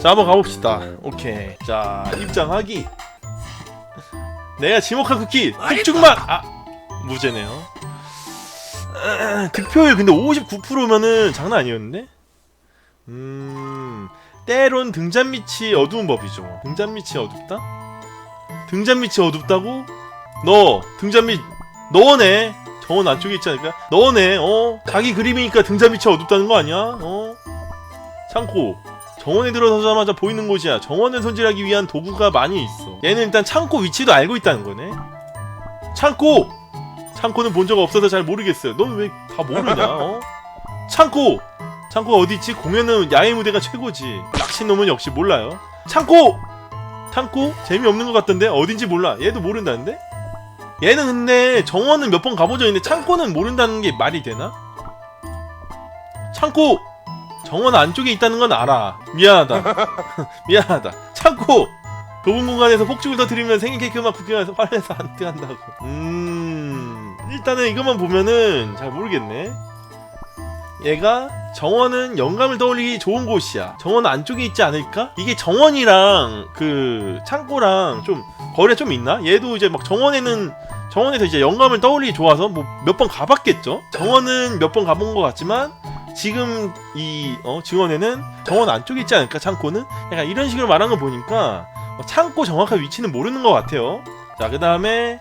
자 한번 가봅시다. 오케이. 자 입장하기. 내가 지목한 쿠키 폭죽맛! 아 무죄네요. 아, 득표율 근데 59%면은 장난 아니었는데? 음 때론 등잔 밑이 어두운 법이죠. 등잔 밑이 어둡다? 등잔 밑이 어둡다고? 너 등잔 밑 너네 정원 안쪽에 있지 않을까? 너네 어? 자기 그림이니까 등잔 밑이 어둡다는 거 아니야? 어? 창고 정원에 들어서자마자 보이는 곳이야. 정원을 손질하기 위한 도구가 많이 있어. 얘는 일단 창고 위치도 알고 있다는 거네. 창고! 창고는 본 적 없어서 잘 모르겠어요. 넌 왜 다 모르냐? 어? 창고! 창고가 어디 있지? 공연은 야외 무대가 최고지. 낚시놈은 역시 몰라요. 창고! 창고? 재미없는 것 같던데? 어딘지 몰라. 얘도 모른다는데? 얘는 근데 정원은 몇 번 가본 적 있는데 창고는 모른다는 게 말이 되나? 창고! 정원 안쪽에 있다는 건 알아. 미안하다. 미안하다. 창고! 좁은 공간에서 폭죽을 터뜨리면 생일 케이크만 구경해서 화내서 안 뜨한다고. 음, 일단은 이것만 보면은 잘 모르겠네. 얘가 정원은 영감을 떠올리기 좋은 곳이야. 정원 안쪽에 있지 않을까? 이게 정원이랑 그 창고랑 좀 거리가 좀 있나? 얘도 이제 막 정원에는 정원에서 이제 영감을 떠올리기 좋아서 뭐 몇 번 가봤겠죠? 정원은 몇 번 가본 것 같지만 지금 이 어, 증원에는 정원 안쪽에 있지 않을까 창고는 약간 이런 식으로 말한 거 보니까 어, 창고 정확한 위치는 모르는 것 같아요. 자 그 다음에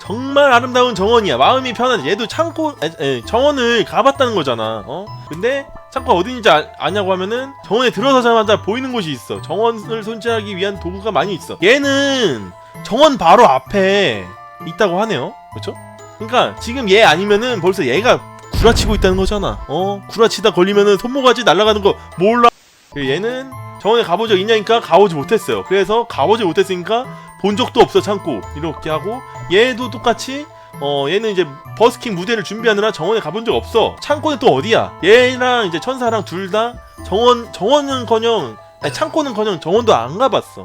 정말 아름다운 정원이야. 마음이 편하지. 얘도 창고 에, 에, 정원을 가봤다는 거잖아. 어? 근데 창고가 어딘지 아, 아냐고 하면은 정원에 들어서자마자 보이는 곳이 있어. 정원을 손질하기 위한 도구가 많이 있어. 얘는 정원 바로 앞에 있다고 하네요. 그렇죠? 그러니까 지금 얘 아니면은 벌써 얘가 구라치고 있다는 거잖아. 어? 구라치다 걸리면은 손모가지 날아가는 거 몰라. 그리고 얘는 정원에 가본 적 있냐니까 가보지 못했어요. 그래서 가보지 못했으니까 본 적도 없어 참고 이렇게 하고 얘도 똑같이 어 얘는 이제 버스킹 무대를 준비하느라 정원에 가본 적 없어. 창고는 또 어디야? 얘랑 이제 천사랑 둘 다 정원 정원은커녕 아니 창고는커녕 정원도 안 가봤어.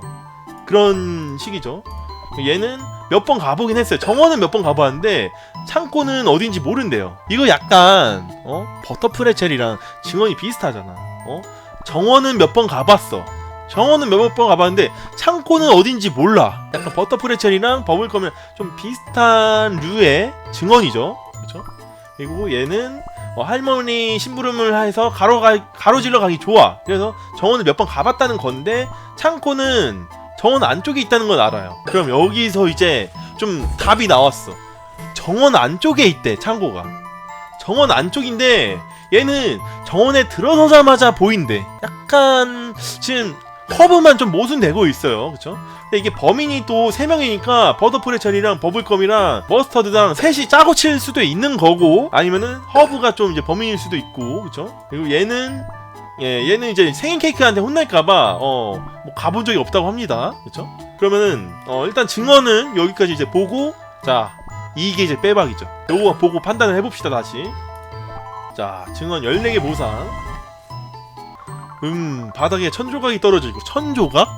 그런 식이죠. 얘는 몇 번 가보긴 했어요. 정원은 몇 번 가봤는데 창고는 어딘지 모른대요. 이거 약간 어 버터프레첼이랑 증언이 비슷하잖아. 어 정원은 몇 번 가봤어. 정원은 몇 번 가봤는데 창고는 어딘지 몰라. 약간 버터프레첼이랑 버블컴이랑 좀 비슷한 류의 증언이죠. 그렇죠? 그리고 얘는 어, 할머니 심부름을 해서 가로 가, 가로질러 가기 좋아. 그래서 정원을 몇 번 가봤다는 건데 창고는 정원 안쪽에 있다는 건 알아요. 그럼 여기서 이제 좀 답이 나왔어. 정원 안쪽에 있대 창고가. 정원 안쪽인데 얘는 정원에 들어서자마자 보인대. 약간 지금 커브만 좀 모순되고 있어요. 그쵸? 근데 이게 범인이 또 3명이니까 버터프레첼이랑 버블컴이랑 머스터드랑 셋이 짜고 칠 수도 있는 거고 아니면은 허브가 좀 이제 범인일 수도 있고 그쵸? 그리고 얘는 예, 얘는 이제 생일 케이크한테 혼날까봐 어, 뭐 가본 적이 없다고 합니다. 그쵸? 그러면은 어, 일단 증언은 여기까지 이제 보고 자 이게 이제 빼박이죠. 요거 보고 판단을 해봅시다 다시. 자 증언 14개 보상. 음 바닥에 천조각이 떨어져 있고 천조각?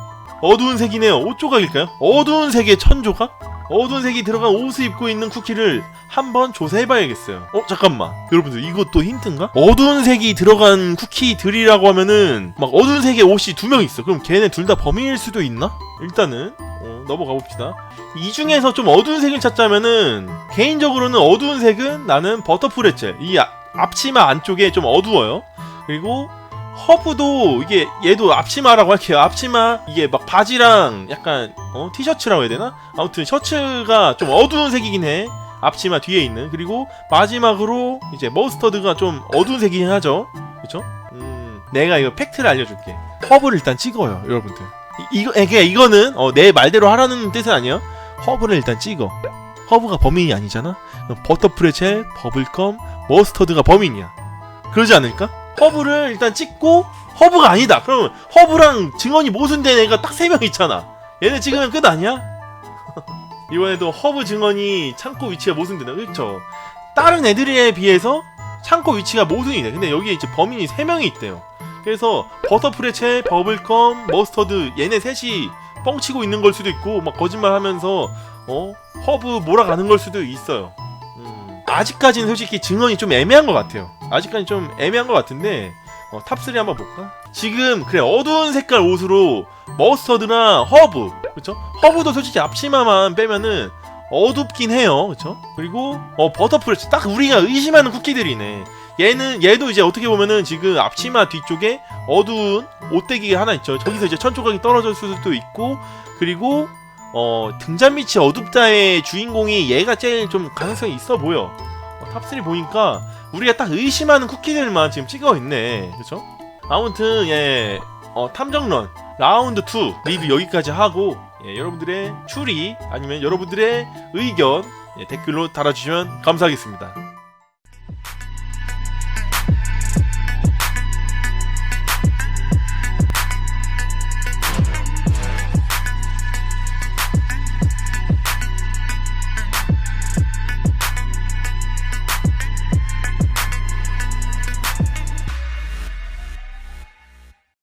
어두운 색이네요. 옷 조각일까요? 어두운 색의 천조각? 어두운 색이 들어간 옷을 입고 있는 쿠키를 한번 조사해봐야겠어요. 어 잠깐만 여러분들 이것도 힌트인가? 어두운 색이 들어간 쿠키들이라고 하면은 막 어두운 색의 옷이 두 명 있어. 그럼 걔네 둘 다 범인일 수도 있나? 일단은 어, 넘어가 봅시다. 이 중에서 좀 어두운 색을 찾자면은 개인적으로는 어두운 색은 나는 버터프레첼 이 아- 앞치마 안쪽에 좀 어두워요. 그리고 허브도 이게 얘도 앞치마라고 할게요. 앞치마 이게 막 바지랑 약간 어 티셔츠라고 해야 되나? 아무튼 셔츠가 좀 어두운 색이긴 해. 앞치마 뒤에 있는 그리고 마지막으로 이제 머스터드가 좀 어두운 색이긴 하죠. 그렇죠? 음, 내가 이거 팩트를 알려줄게. 허브를 일단 찍어요, 여러분들. 이, 이거 이게 이거는 어, 내 말대로 하라는 뜻은 아니야. 허브를 일단 찍어. 허브가 범인이 아니잖아. 버터프레첼, 버블컴, 머스터드가 범인이야. 그러지 않을까? 허브를 일단 찍고 허브가 아니다. 그러면 허브랑 증언이 모순된 애가 딱 세 명 있잖아. 얘네 찍으면 끝 아니야? 이번에도 허브 증언이 창고 위치가 모순된다. 그렇죠? 다른 애들에 비해서 창고 위치가 모순이 돼. 근데 여기에 이제 범인이 세 명이 있대요. 그래서 버터프레첼, 버블컴, 머스터드 얘네 셋이 뻥치고 있는 걸 수도 있고 막 거짓말하면서 어 허브 몰아가는 걸 수도 있어요. 음, 아직까지는 솔직히 증언이 좀 애매한 것 같아요. 아직까지 좀 애매한 것 같은데 어, 탑3 한번 볼까? 지금 그래 어두운 색깔 옷으로 머스터드나 허브 그쵸? 허브도 솔직히 앞치마만 빼면은 어둡긴 해요 그쵸? 그리고 어 버터풀 딱 우리가 의심하는 쿠키들이네 얘는 얘도 이제 어떻게 보면은 지금 앞치마 뒤쪽에 어두운 옷대기가 하나 있죠 저기서 이제 천조각이 떨어질 수도 있고 그리고 어 등잔 밑이 어둡다의 주인공이 얘가 제일 좀 가능성이 있어 보여 어, 탑3 보니까 우리가 딱 의심하는 쿠키들만 지금 찍어 있네 그쵸? 아무튼 예 어, 탐정런 라운드 2 리뷰 여기까지 하고 예, 여러분들의 추리 아니면 여러분들의 의견 예, 댓글로 달아주시면 감사하겠습니다.